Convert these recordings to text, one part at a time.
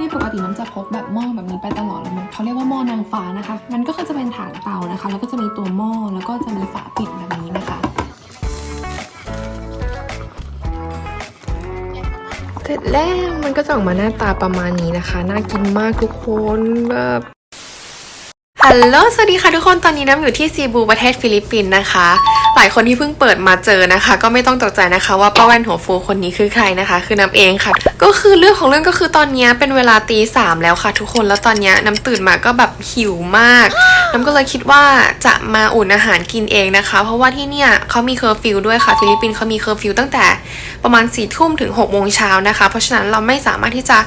นี่ปกติน้ำจะพกแบบหม้อแบบนี้ไปตลอดเลยมันเขาเรียกว่าหม้อนางฟ้านะคะ มันก็คือจะเป็นฐานเตานะคะ แล้วก็จะมีตัวหม้อแล้วก็จะมีฝาปิดแบบนี้นะคะเสร็จแล้วมันก็จะออกมาหน้าตาประมาณนี้นะคะ น่ากินมากทุกคนแบบฮัลโหล สวัสดีค่ะทุกคน ตอนนี้น้ำอยู่ที่ซีบูประเทศฟิลิปปินส์นะคะ หลายคนที่เพิ่งเปิดมาเจอนะคะ ก็ไม่ต้องตกใจนะคะ ว่าป้าแว่นหัวฟูคนนี้คือใครนะคะ คือน้ำเองค่ะ ก็คือเรื่องของเรื่องก็คือตอนนี้เป็นเวลาตีสามแล้วค่ะ ทุกคนแล้วตอนนี้น้ำตื่นมาก็แบบหิวมาก น้ำก็เลยคิดว่าจะมาอุ่นอาหารกินเองนะคะ เพราะว่าที่เนี่ยเขามีเคอร์ฟิวด้วยค่ะฟิลิปปินส์เขามีเคอร์ฟิวตั้งแต่ประมาณ4ี่ทุ่มถึง6กโมงเช้านะคะ เพราะฉะนั้นเราไม่สามารถที่จะ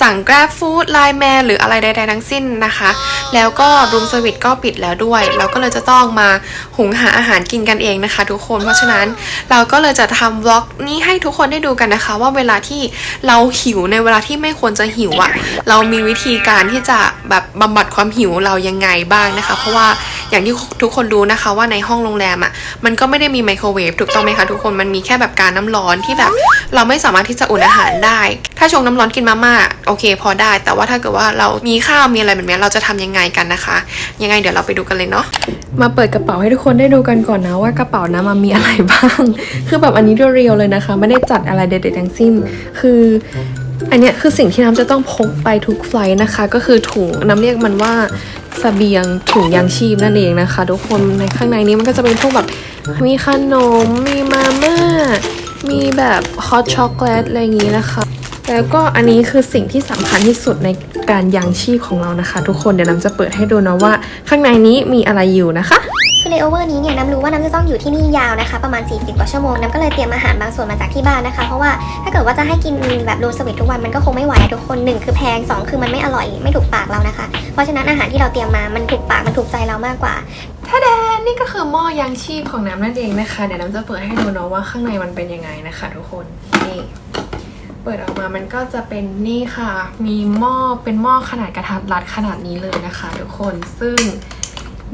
สั่ง Grab Food Line Man หรืออะไรใดๆทั้งสิ้นนะคะ แล้วก็รูมสวิตก็ปิดแล้วด้วย เราก็เลยจะต้องมาหุงหาอาหารกินกันเองนะคะทุกคนเพราะฉะนั้นเราก็เลยจะทำวล็อกนี้ให้ทุกคนได้ดูกันนะคะ ว่าเวลาที่เราหิวในเวลาที่ไม่ควรจะหิวอะเรามีวิธีการที่จะแบบบำบัดความหิวเรายังไงบ้างนะคะ เพราะว่า อย่างที่ทุกคนรู้นะคะว่าในห้องโรงแรมอะ่ะมันก็ไม่ได้มีไมโครเวฟถูกต้องไหมคะทุกคนมันมีแค่แบบการน้ำร้อนที่แบบ เราไม่สามารถที่จะอุ่นอาหารได้ ถ้าชงน้ำร้อนกินมาม่าโอเค พอได้ แต่ว่าถ้าเกิดว่าเรามีข้าวมีอะไรแบบนี้เราจะทำยังไงกันนะคะ ยังไงเดี๋ยวเราไปดูกันเลยเนาะมาเปิดกระเป๋าให้ทุกคนได้ดูกันก่อนนะว่ากระเป๋านะมันมีอะไรบ้าง คือแบบอันนี้เรียวเลยนะคะ ไม่ได้จัดอะไรเด็ดๆทั้งสิ้น คืออันนี้คือสิ่งที่น้ำจะต้องพกไปทุกไฟล์นะคะ ก็คือถุงน้ำเรียกมันว่า เสบียงถุงยางชีพนั่นเองนะคะ ทุกคนในข้างในนี้มันก็จะเป็นพวกแบบมีขนมมีมาม่ามีแบบฮอตช็อกโกแลตอะไรอย่างนี้นะคะ แล้วก็อันนี้คือสิ่งที่สำคัญที่สุดในการยังชีพของเรานะคะ ทุกคนเดี๋ยวน้ำจะเปิดให้ดูนะว่า ข้างในนี้มีอะไรอยู่นะคะ เลโอเวอร์นี้เนี่ยน้ำรู้ว่าน้ำจะต้องอยู่ที่นี่ยาวนะคะ ประมาณ 40 กว่าชั่วโมงน้ำก็เลยเตรียมอาหารบางส่วนมาจากที่บ้านนะคะ เพราะว่าถ้าเกิดว่าจะให้กินแบบรูมสวิตทุกวันมันก็คงไม่ไหวทุกคนหนึ่งคือแพงสองคือมันไม่อร่อยไม่ถูกปากเรานะคะ เพราะฉะนั้นอาหารที่เราเตรียมมามันถูกปากมันถูกใจเรามากกว่าถ้าแดนนี่ก็คือหม้อยางชีพของน้ำนั่นเองนะคะเดี๋ยวน้ำจะเปิดให้ดูเนาะว่าข้างในมันเป็นยังไงนะคะ ทุกคนนี่เปิดออกมามันก็จะเป็นนี่ค่ะ มีหม้อเป็นหม้อขนาดกระทัดรัดขนาดนี้เลยนะคะ ทุกคนซึ่ง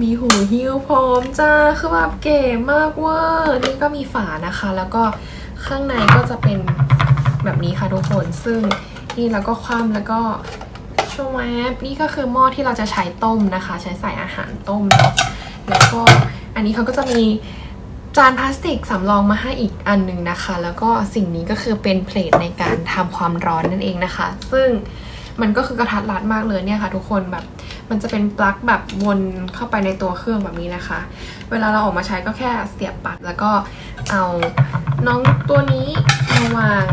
มีหูหิ้วพร้อมจ้า คือแบบเก๋มากเวอร์นี่ก็มีฝานะคะ แล้วก็ข้างในก็จะเป็นแบบนี้ค่ะทุกคน ซึ่งนี่เราก็คว่ำแล้วก็ชวบนี่ก็คือหม้อที่เราจะใช้ต้มนะคะ ใช้ใส่อาหารต้มเนาะ แล้วก็อันนี้เขาก็จะมีจานพลาสติกสำรองมาให้อีกอันหนึ่งนะคะ แล้วก็สิ่งนี้ก็คือเป็นเพลทในการทำความร้อนนั่นเองนะคะ ซึ่งมันก็คือกระทัดรัดมากเลยเนี่ยค่ะ ทุกคนแบบ มันจะเป็นปลั๊กแบบวนเข้าไปในตัวเครื่องแบบนี้นะคะ เวลาเราออกมาใช้ก็แค่เสียบปลั๊กแล้วก็เอาน้องตัวนี้มาวาง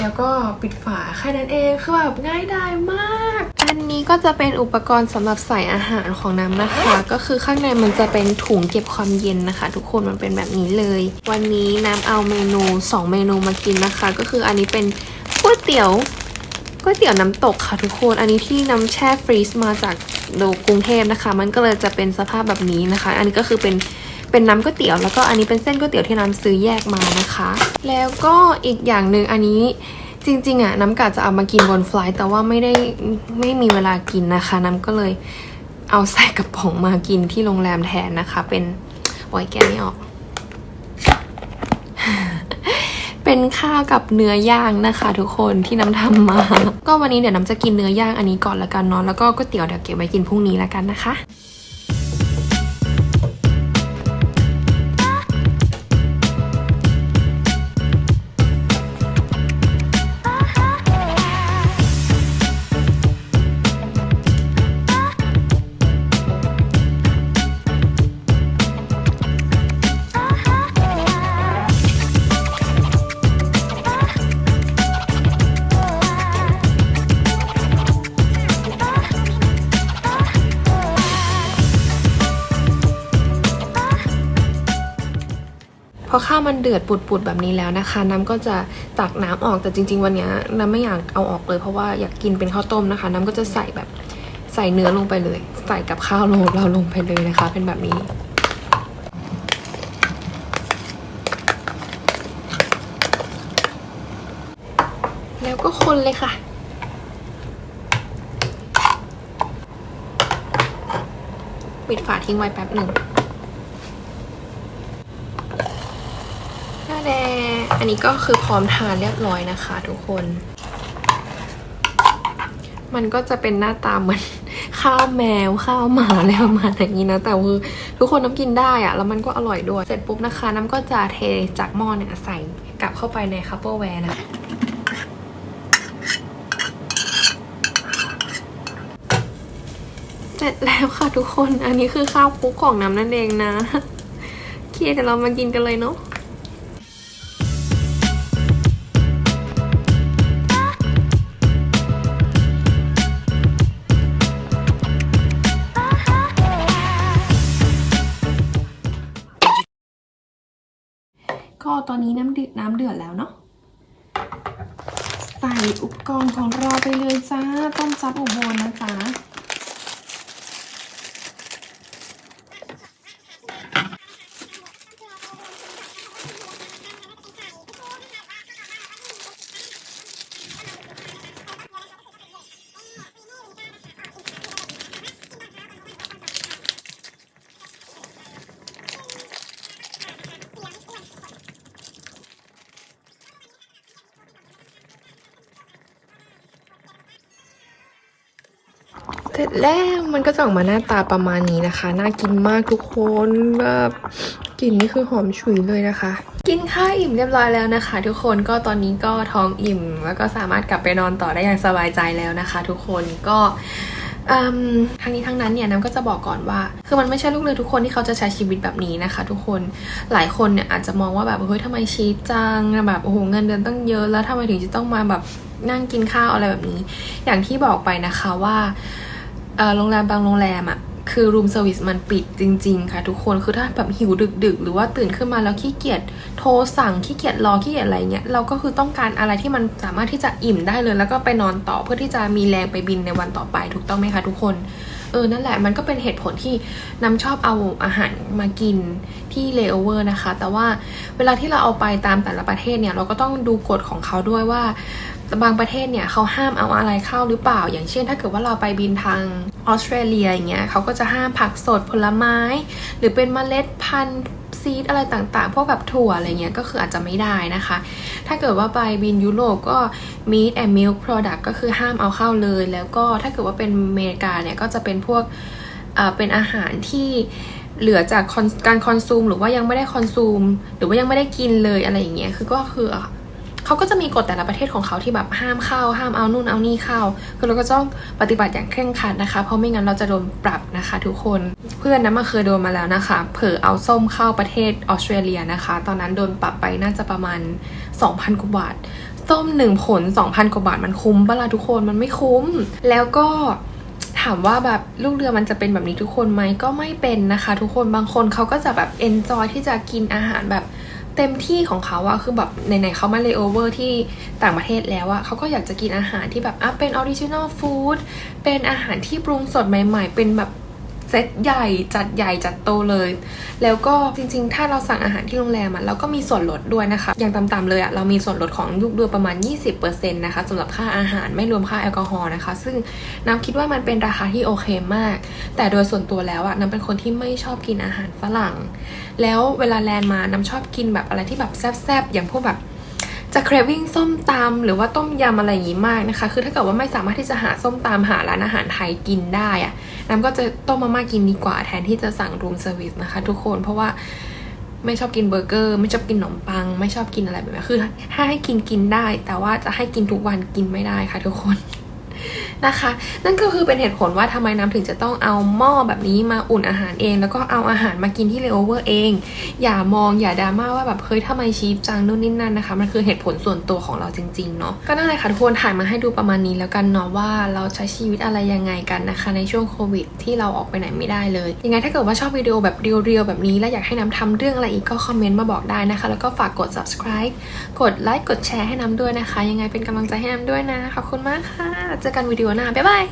แล้วก็ปิดฝาแค่นั้นเองคือแบบง่ายดายมาก อันนี้ก็จะเป็นอุปกรณ์สำหรับใส่อาหารของน้ำนะคะ ก็คือข้างในมันจะเป็นถุงเก็บความเย็นนะคะ ทุกคนมันเป็นแบบนี้เลย วันนี้น้ำเอาเมนู 2 เมนูมากินนะคะ ก็คืออันนี้เป็นก๋วยเตี๋ยว ก๋วยเตี๋ยวน้ำตกค่ะทุกคน อันนี้ที่น้ำแช่ฟรีซมาจากโดกรุงเทพนะคะ มันก็เลยจะเป็นสภาพแบบนี้นะคะ อันนี้ก็คือเป็นเป็นน้ำก๋วยเตี๋ยวแล้วก็อันนี้เป็นเส้นก๋วยเตี๋ยวที่น้ำซื้อแยกมานะคะ แล้วก็อีกอย่างหนึ่งอันนี้จริงๆอะน้ำกะจะเอามากินบนฟลท์แต่ว่าไม่ได้ไม่มีเวลากินนะคะ น้ำก็เลยเอาใส่กระป๋องมากินที่โรงแรมแทนนะคะ เป็นโอ้แกไม่ออก เป็นข้าวกับเนื้อย่างนะคะ ทุกคนที่น้ำทำมา ก็วันนี้เดี๋ยวน้ำจะกินเนื้อย่างอันนี้ก่อนละกันเนาะแล้วก็ก๋วยเตี๋ยวเดี๋ยวเก็บไว้กินพรุ่งนี้ละกันนะคะ พอข้าวมันเดือดปุดๆแบบนี้แล้วนะคะ น้ำก็จะตักน้ำออกแต่จริง ๆ วันนี้น้ำไม่อยากเอาออกเลย เพราะว่าอยากกินเป็นข้าวต้มนะคะ น้ำก็จะใส่แบบใส่เนื้อลงไปเลย ใส่กับข้าวลงเราลงไปเลยนะคะ เป็นแบบนี้แล้วก็คนเลยค่ะ ปิดฝาทิ้งไว้แป๊บหนึ่ง แด อันนี้ก็คือพร้อมทานเรียบร้อยนะคะทุกคน มันก็จะเป็นหน้าตาเหมือนข้าวแมวข้าวหมาอะไรประมาณอย่างนี้นะ แต่คือทุกคนน้ำกินได้อะแล้วมันก็อร่อยด้วย เสร็จปุ๊บนะคะ น้ำก็จะเทจากหม้อเนี่ยใส่กลับเข้าไปในคัพเปอร์แวร์นะเสร็จแล้วค่ะทุกคน อันนี้คือข้าวคุกของน้ำนั่นเองนะ เคเดี๋ยวเรามากินกันเลยเนาะ ก็ตอนนี้น้ำเดือดน้ำเดือดแล้วเนาะใส่อุปกรณ์ของเราไปเลยจ้าต้มจับอุบลนะจ๊ะ ร็จแล้วมันก็จะออกมาหน้าตาประมาณนี้นะคะ น่ากินมากทุกคนแบบกลิ่นนี่คือหอมฉุยเลยนะคะ กินข้าวอิ่มเรียบร้อยแล้วนะคะ ทุกคนก็ตอนนี้ก็ท้องอิ่ม แล้วก็สามารถกลับไปนอนต่อได้อย่างสบายใจแล้วนะคะ ทุกคนก็อืมทั้งนี้ทั้งนั้นเนี่ยน้ำก็จะบอกก่อนว่า คือมันไม่ใช่ลูกเรือทุกคนที่เขาจะใช้ชีวิตแบบนี้นะคะ ทุกคนหลายคนเนี่ยอาจจะมองว่าแบบเฮ้ยทำไมชีจังแบบโอ้โหเงินเดือนตั้งเยอะแล้วทำไมถึงจะต้องมาแบบนั่งกินข้าวอะไรแบบนี้ อย่างที่บอกไปนะคะว่า โรงแรมบางโรงแรมอะคือรูมเซอร์วิสมันปิดจริง ๆ ค่ะทุกคนคือถ้าแบบหิวดึก ๆ หรือว่าตื่นขึ้นมาแล้วขี้เกียจโทรสั่งขี้เกียจรอขี้เกียจอะไรเงี้ยเราก็คือต้องการอะไรที่มันสามารถที่จะอิ่มได้เลย แล้วก็ไปนอนต่อเพื่อที่จะมีแรงไปบินในวันต่อไปถูกต้องไหมคะทุกคน เออนั่นแหละมันก็เป็นเหตุผลที่น้ำชอบเอาอาหารมากินที่เลอเวอร์นะคะ แต่ว่าเวลาที่เราเอาไปตามแต่ละประเทศเนี่ยเราก็ต้องดูกฎของเขาด้วยว่าบางประเทศเนี่ยเขาห้ามเอาอะไรเข้าหรือเปล่า อย่างเช่น ถ้าเกิดว่าเราไปบินทางออสเตรเลียอย่างเงี้ยเขาก็จะห้ามผักสดผลไม้ หรือเป็นเมล็ดพันธุ์ ซีดอะไรต่างๆ พวกแบบถั่วอะไรเงี้ยก็คืออาจจะไม่ได้นะคะ ถ้าเกิดว่าไปบินยุโรปก็ meat and milk product ก็คือห้ามเอาเข้าเลย แล้วก็ถ้าเกิดว่าเป็นอเมริกาเนี่ยก็จะเป็นพวกเอ่อเป็นอาหารที่เหลือจากการคอนซูมหรือว่ายังไม่ได้คอนซูม หรือว่ายังไม่ได้กินเลยอะไรอย่างเงี้ยคือก็คือ เขาก็จะมีกฎแต่ละประเทศของเขาที่แบบห้ามเข้า ห้ามเอานู่นเอานี่เข้า คือเราก็ต้องปฏิบัติอย่างเคร่งครัดนะคะ เพราะไม่งั้นเราจะโดนปรับนะคะ ทุกคนเพื่อนนะมาเคยโดนมาแล้วนะคะ เผลอเอาส้มเข้าประเทศออสเตรเลียนะคะ ตอนนั้นโดนปรับไปน่าจะประมาณ 2,000กว่าบาทส้มหนึ่งผล 2,000กว่าบาทมันคุ้มปะล่ะทุกคนมันไม่คุ้ม แล้วก็ถามว่าแบบลูกเรือมันจะเป็นแบบนี้ทุกคนไหมก็ไม่เป็นนะคะ ทุกคนบางคนเขาก็จะแบบเอนจอยที่จะกินอาหารแบบ เต็มที่ของเขาอะคือแบบไหนๆเขามาเลโอเวอร์ที่ต่างประเทศแล้วอะเขาก็อยากจะกินอาหารที่แบบอะเป็นออริจินอลฟู้ดเป็นอาหารที่ปรุงสดใหม่ ๆ เป็นแบบ เซตใหญ่จัดใหญ่จัดโตเลย แล้วก็จริงๆ ถ้าเราสั่งอาหารที่โรงแรมอะเราก็มีส่วนลดด้วยนะคะ อย่างต่ำๆเลยอะเรามีส่วนลดของลูกเรือประมาณ 20%นะคะสำหรับค่าอาหารไม่รวมค่าแอลกอฮอล์นะคะ ซึ่งน้ำคิดว่ามันเป็นราคาที่โอเคมาก แต่โดยส่วนตัวแล้วอะน้ำเป็นคนที่ไม่ชอบกินอาหารฝรั่ง แล้วเวลาแลนมาน้ำชอบกินแบบอะไรที่แบบแซ่บๆอย่างพวกแบบ จะเครวิ่งส้มตำหรือว่าต้มยำอะไรอย่างนี้มากนะคะ คือถ้าเกิดว่าไม่สามารถที่จะหาส้มตำหาร้านอาหารไทยกินได้อะน้ำก็จะต้มมาม่ากินดีกว่าแทนที่จะสั่งรูมเซอร์วิสนะคะ ทุกคนเพราะว่าไม่ชอบกินเบอร์เกอร์ ไม่ชอบกินขนมปัง ไม่ชอบกินอะไรแบบนี้คือถ้าให้กินกินได้ แต่ว่าจะให้กินทุกวันกินไม่ได้ค่ะทุกคน นะคะ นั่นก็คือเป็นเหตุผลว่าทำไมน้ำถึงจะต้องเอาหม้อแบบนี้มาอุ่นอาหารเอง แล้วก็เอาอาหารมากินที่เลโอเวอร์เอง อย่ามองอย่าดราม่าว่าแบบเฮ้ยทำไมชีพจังนู่นนี่นั่นนะคะ มันคือเหตุผลส่วนตัวของเราจริงๆเนาะก็นั่นแหละค่ะทุกคนถ่ายมาให้ดูประมาณนี้แล้วกันเนาะว่าเราใช้ชีวิตอะไรยังไงกันนะคะ ในช่วงโควิด ที่เราออกไปไหนไม่ได้เลย ยังไงถ้าเกิดว่าชอบวิดีโอแบบเรียวๆแบบนี้และอยากให้น้ำทำเรื่องอะไรอีกก็คอมเมนต์มาบอกได้นะคะ แล้วก็ฝากกด subscribe กดไลค์กดแชร์ให้น้ำด้วยนะคะ ยังไงเป็นกำลังใจให้น้ำด้วยนะขอบคุณมากค่ะ เจอกันวิดีโอหน้า บ๊ายบาย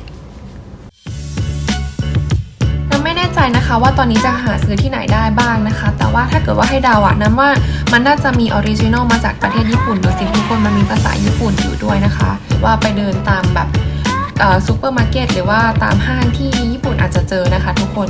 น้ำไม่แน่ใจนะคะว่าตอนนี้จะหาซื้อที่ไหนได้บ้างนะคะ แต่ว่าถ้าเกิดว่าให้ดาอะน้ำว่ามันน่าจะมีออริจินอลมาจากประเทศญี่ปุ่นโดยสิทุกคนมันมีภาษาญี่ปุ่นอยู่ด้วยนะคะ ว่าไปเดินตามแบบซูเปอร์มาร์เก็ตหรือว่าตามห้างที่ญี่ปุ่นอาจจะเจอนะคะทุกคน